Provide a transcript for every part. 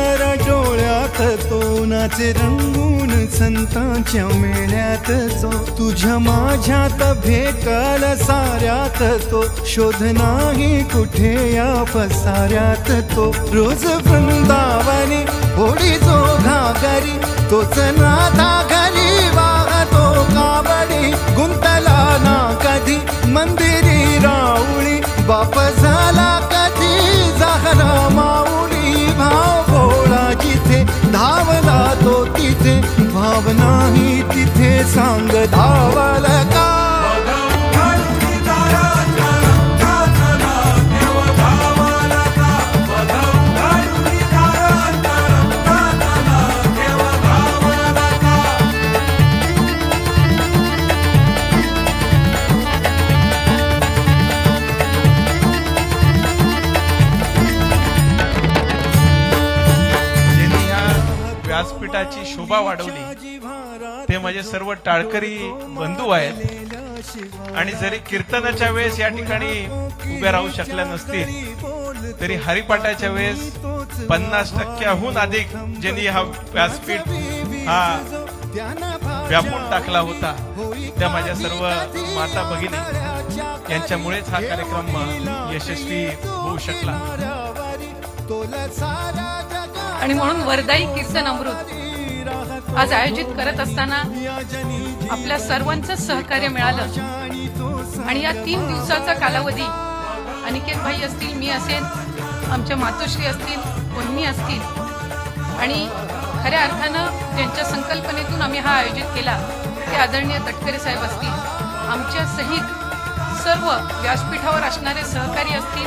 हासर डोळ्यात तो नाचे रंगून संतांच्या मेळ्यात जो तुझ्या माझ्यात भेकल साऱ्यात तो. शोध नाही कुठे या पसाऱ्यात तो. रोज वृंदावनी होडी जो घागरी तोच नादा घरी भावना ही तिथे सांग धावा व्यासपीठाची शोभा वाढवली. ते माझे सर्व टाळकरी बंधू आहेत. आणि जरी कीर्तनाच्या वेळेस या ठिकाणी उभे राहू शकल्या नसतील तरी हरिपाठाच्या वेळेस पन्नास टक्क्याहून अधिक ज्यांनी हा व्यासपीठ हा व्यापून टाकला होता त्या माझ्या सर्व माता भगिनी यांच्यामुळेच हा कार्यक्रम यशस्वी होऊ शकला. आणि म्हणून वरदाई कीर्तन अमृत आज आयोजित करत असताना आपल्या सर्वांचं सहकार्य मिळालं. आणि या तीन दिवसाचा कालावधी अनिकेत भाई असतील मी असेल आमच्या मातोश्री असतील वहिनी असतील आणि खऱ्या अर्थानं ज्यांच्या संकल्पनेतून आम्ही हा आयोजित केला ते आदरणीय तटकरे साहेब असतील आमच्या सहित सर्व व्यासपीठावर असणारे सहकारी असतील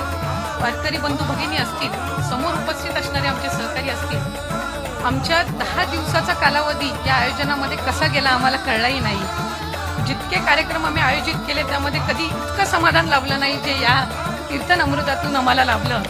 वारकरी बंधू भगिनी असतील समोर उपस्थित असणारे आमचे सहकारी असतील. आमच्या दहा दिवसाचा कालावधी या आयोजनामध्ये कसा गेला आम्हाला कळलाही नाही. जितके कार्यक्रम आम्ही आयोजित केले त्यामध्ये कधी इतकं समाधान लाभलं नाही जे या कीर्तन अमृतातून आम्हाला लाभलं.